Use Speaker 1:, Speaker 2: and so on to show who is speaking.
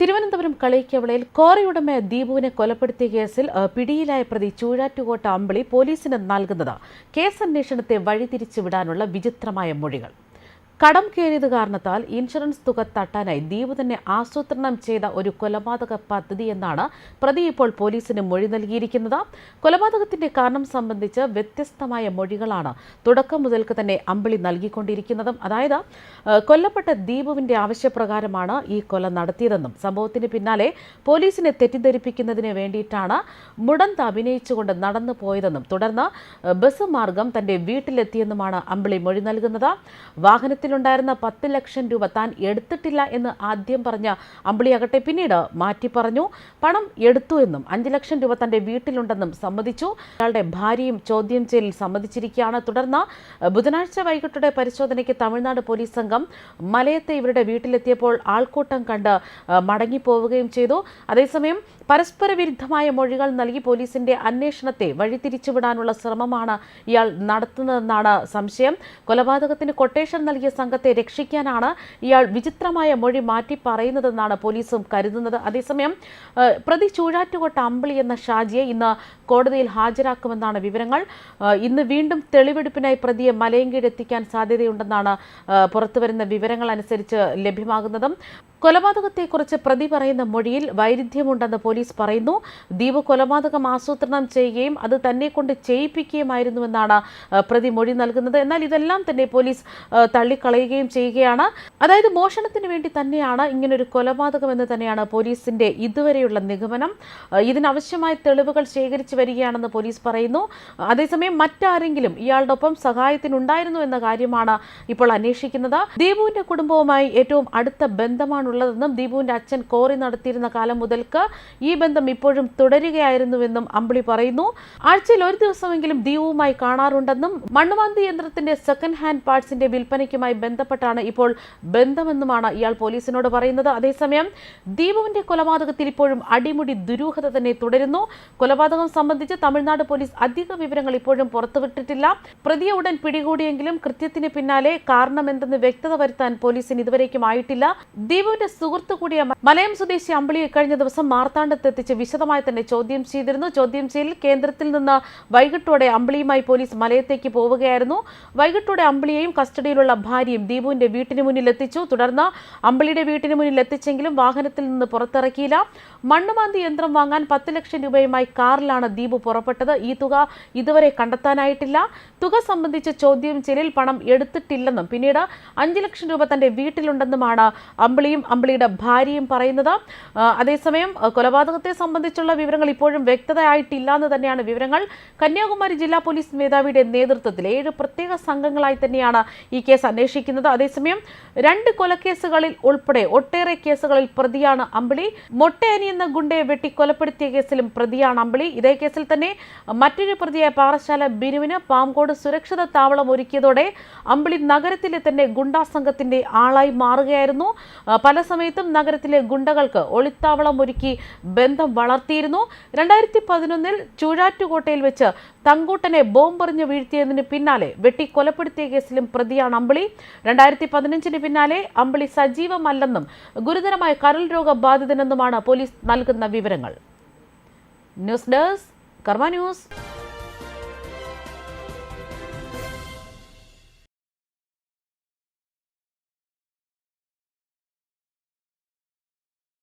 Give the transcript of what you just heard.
Speaker 1: തിരുവനന്തപുരം കളിക്കവളയിൽ കോറിയുടമയ ദീപുവിനെ കൊലപ്പെടുത്തിയ കേസിൽ പിടിയിലായ പ്രതി ചൂഴാറ്റുകോട്ട അമ്പിളി പോലീസിന് നൽകുന്നത് കേസ് അന്വേഷണത്തെ വഴിതിരിച്ചുവിടാനുള്ള വിചിത്രമായ മൊഴികൾ. കടം കയറിയത് കാരണത്താൽ ഇൻഷുറൻസ് തുക തട്ടാനായി ദ്വീപ് തന്നെ ആസൂത്രണം ചെയ്ത ഒരു കൊലപാതക പദ്ധതി എന്നാണ് പ്രതി ഇപ്പോൾ പോലീസിന് മൊഴി നൽകിയിരിക്കുന്നത്. കൊലപാതകത്തിന്റെ കാരണം സംബന്ധിച്ച് വ്യത്യസ്തമായ മൊഴികളാണ് തുടക്കം മുതൽക്ക് തന്നെ അമ്പിളി നൽകിക്കൊണ്ടിരിക്കുന്നതും. അതായത് കൊല്ലപ്പെട്ട ദ്വീപുവിന്റെ ആവശ്യപ്രകാരമാണ് ഈ കൊല നടത്തിയതെന്നും സംഭവത്തിന് പിന്നാലെ പോലീസിനെ തെറ്റിദ്ധരിപ്പിക്കുന്നതിന് വേണ്ടിയിട്ടാണ് മുടന്ത് അഭിനയിച്ചുകൊണ്ട് നടന്നു പോയതെന്നും തുടർന്ന് ബസ് മാർഗം തന്റെ വീട്ടിലെത്തിയെന്നുമാണ് അമ്പിളി മൊഴി നൽകുന്നത്. വാഹനത്തിലുണ്ടായിരുന്ന പത്ത് ലക്ഷം രൂപ താൻ എടുത്തിട്ടില്ല എന്ന് ആദ്യം പറഞ്ഞ അമ്പിളിയാകട്ടെ പിന്നീട് മാറ്റി പറഞ്ഞു. പണം എടുത്തു എന്നും അഞ്ച് ലക്ഷം രൂപ തന്റെ വീട്ടിലുണ്ടെന്നും സമ്മതിച്ചു. അയാളുടെ ഭാര്യയും ചോദ്യം ചെയ്യലിൽ സമ്മതിച്ചിരിക്കുകയാണ്. തുടർന്ന് ബുധനാഴ്ച വൈകിട്ടോടെ പരിശോധനയ്ക്ക് തമിഴ്നാട് പോലീസ് സംഘം മലയത്തെ ഇവരുടെ വീട്ടിലെത്തിയപ്പോൾ ആൾക്കൂട്ടം കണ്ട് മടങ്ങിപ്പോവുകയും ചെയ്തു. അതേസമയം പരസ്പര വിരുദ്ധമായ മൊഴികൾ നൽകി പോലീസിന്റെ അന്വേഷണത്തെ വഴിതിരിച്ചുവിടാനുള്ള ശ്രമമാണ് ഇയാൾ നടത്തുന്നതെന്നാണ് സംശയം. കൊലപാതകത്തിന് കൊട്ടേഷൻ നൽകിയ സംഘത്തെ രക്ഷിക്കാനാണ് ഇയാൾ വിചിത്രമായ മൊഴി മാറ്റി പറയുന്നതെന്നാണ് പോലീസും കരുതുന്നത്. അതേസമയം പ്രതി ചൂഴാറ്റുകോട്ട അമ്പിളി എന്ന ഷാജിയെ ഇന്ന് കോടതിയിൽ ഹാജരാക്കുമെന്നാണ് വിവരങ്ങൾ. ഇന്ന് വീണ്ടും തെളിവെടുപ്പിനായി പ്രതിയെ മലയങ്കീഴ് എത്തിക്കാൻ സാധ്യതയുണ്ടെന്നാണ് പുറത്തുവരുന്ന വിവരങ്ങൾ അനുസരിച്ച് ലഭ്യമാകുന്നതും. കൊലപാതകത്തെക്കുറിച്ച് പ്രതി പറയുന്ന മൊഴിയിൽ വൈരുദ്ധ്യമുണ്ടെന്ന് പോലീസ് പറയുന്നു. ദീപ് കൊലപാതകം ആസൂത്രണം ചെയ്യുകയും അത് തന്നെ കൊണ്ട് ചെയ്യിപ്പിക്കുകയുമായിരുന്നുവെന്നാണ് പ്രതി മൊഴി നൽകുന്നത്. എന്നാൽ ഇതെല്ലാം തന്നെ പോലീസ് തള്ളിക്കളയുകയും ചെയ്യുകയാണ്. അതായത് മോഷണത്തിന് വേണ്ടി തന്നെയാണ് ഇങ്ങനൊരു കൊലപാതകം എന്ന് തന്നെയാണ് പോലീസിന്റെ ഇതുവരെയുള്ള നിഗമനം. ഇതിനാവശ്യമായ തെളിവുകൾ ശേഖരിച്ചു വരികയാണെന്ന് പോലീസ് പറയുന്നു. അതേസമയം മറ്റാരെങ്കിലും ഇയാളുടെ ഒപ്പം സഹായത്തിനുണ്ടായിരുന്നു എന്ന കാര്യമാണ് ഇപ്പോൾ അന്വേഷിക്കുന്നത്. ദീപുവിന്റെ കുടുംബവുമായി ഏറ്റവും അടുത്ത ബന്ധമാണുള്ളതെന്നും ദീപുവിന്റെ അച്ഛൻ കോറി നടത്തിയിരുന്ന കാലം മുതൽക്ക് ഈ ബന്ധം ഇപ്പോഴും തുടരുകയായിരുന്നുവെന്നും അമ്പിളി പറയുന്നു. ആഴ്ചയിൽ ഒരു ദിവസമെങ്കിലും ദീപുവുമായി കാണാറുണ്ടെന്നും മണ്ണുമാന്തി യന്ത്രത്തിന്റെ സെക്കൻഡ് ഹാൻഡ് പാർട്സിന്റെ വിൽപ്പനയ്ക്കുമായി ബന്ധപ്പെട്ടാണ് ഇപ്പോൾ ബന്ധമെന്നുമാണ് ഇയാൾ പോലീസിനോട് പറയുന്നത്. അതേസമയം ദീപുവിന്റെ കൊലപാതകത്തിൽ ഇപ്പോഴും അടിമുടി ദുരൂഹത തന്നെ തുടരുന്നു. കൊലപാതകം സംബന്ധിച്ച് തമിഴ്നാട് പോലീസ് അധിക വിവരങ്ങൾ ഇപ്പോഴും പുറത്തുവിട്ടിട്ടില്ല. പ്രതിയെ ഉടൻ പിടികൂടിയെങ്കിലും കൃത്യത്തിന് പിന്നാലെ കാരണമെന്തെന്ന് വ്യക്തത വരുത്താൻ പോലീസിന് ഇതുവരേക്കും ആയിട്ടില്ല. ദീപുവിന്റെ സുഹൃത്തു കൂടിയ മലയം സ്വദേശി അമ്പിളിയെ കഴിഞ്ഞ ദിവസം മാർത്താണ്ഡത്തെത്തിച്ച് വിശദമായി തന്നെ ചോദ്യം ചെയ്തിരുന്നു. ചോദ്യം ചെയ്യൽ കേന്ദ്രത്തിൽ നിന്ന് വൈകിട്ടോടെ അമ്പിളിയുമായി പോലീസ് മലയത്തേക്ക് പോവുകയായിരുന്നു. വൈകിട്ടോടെ അമ്പിളിയെയും കസ്റ്റഡിയിലുള്ള ഭാര്യയും ദീപുവിന്റെ വീട്ടിന് മുന്നിൽ എത്തിച്ചു. തുടർന്ന് അമ്പിളിയുടെ വീട്ടിന് മുന്നിൽ എത്തിച്ചെങ്കിലും വാഹനത്തിൽ നിന്ന് പുറത്തിറക്കിയില്ല. മണ്ണുമാന്തി യന്ത്രം വാങ്ങാൻ പത്ത് ലക്ഷം രൂപയുമായി കാറിലാണ് ദീപു പുറപ്പെട്ടത്. ഈ തുക ഇതുവരെ കണ്ടെത്താനായിട്ടില്ല. തുക സംബന്ധിച്ച് ചോദ്യം ചെയ്യലിൽ പണം എടുത്തിട്ടില്ലെന്നും പിന്നീട് അഞ്ച് ലക്ഷം രൂപ തന്റെ വീട്ടിലുണ്ടെന്നുമാണ് അമ്പിളിയും അമ്പിളിയുടെ ഭാര്യയും പറയുന്നത്. അതേസമയം കൊലപാതകത്തെ സംബന്ധിച്ചുള്ള വിവരങ്ങൾ ഇപ്പോഴും വ്യക്തതയായിട്ടില്ല എന്ന് തന്നെയാണ് വിവരങ്ങൾ. കന്യാകുമാരി ജില്ലാ പോലീസ് മേധാവിയുടെ നേതൃത്വത്തിൽ ഏഴ് പ്രത്യേക സംഘങ്ങളായി തന്നെയാണ് ഈ കേസ് അന്വേഷിക്കുന്നത്. അതേസമയം രണ്ട് കൊലക്കേസുകളിൽ ഉൾപ്പെടെ ഒട്ടേറെ കേസുകളിൽ പ്രതിയാണ് അമ്പിളി. മൊട്ടേനി എന്ന ഗുണ്ടയെ വെട്ടി കൊലപ്പെടുത്തിയ കേസിലും പ്രതിയാണ് അമ്പിളി. ഇതേ കേസിൽ തന്നെ മറ്റൊരു പ്രതിയായ പാറശാല ബിനുവിന് പാംകോട് സുരക്ഷിത താവളം ഒരുക്കിയതോടെ അമ്പിളി നഗരത്തിലെ തന്നെ ഗുണ്ടാ സംഘത്തിന്റെ ആളായി മാറുകയായിരുന്നു. ആ, പല സമയത്തും നഗരത്തിലെ ഗുണ്ടകൾക്ക് ഒളിത്താവളം ഒരുക്കി ബന്ധം വളർത്തിയിരുന്നു. രണ്ടായിരത്തി പതിനൊന്നിൽ ചൂഴാറ്റുകോട്ടയിൽ വെച്ച് തങ്കൂട്ടനെ ബോംബെറിഞ്ഞ് വീഴ്ത്തിയതിന് പിന്നാലെ വെട്ടി കൊലപ്പെടുത്തിയ കേസിലും പ്രതിയാണ് അമ്പിളി. രണ്ടായിരത്തി പതിനഞ്ചിന് പിന്നാലെ അമ്പിളി സജീവമല്ലെന്നും ഗുരുതരമായ കരൾ രോഗ ബാധിതനെന്നുമാണ് പോലീസ് നൽകുന്ന വിവരങ്ങൾ. News desk Karma news.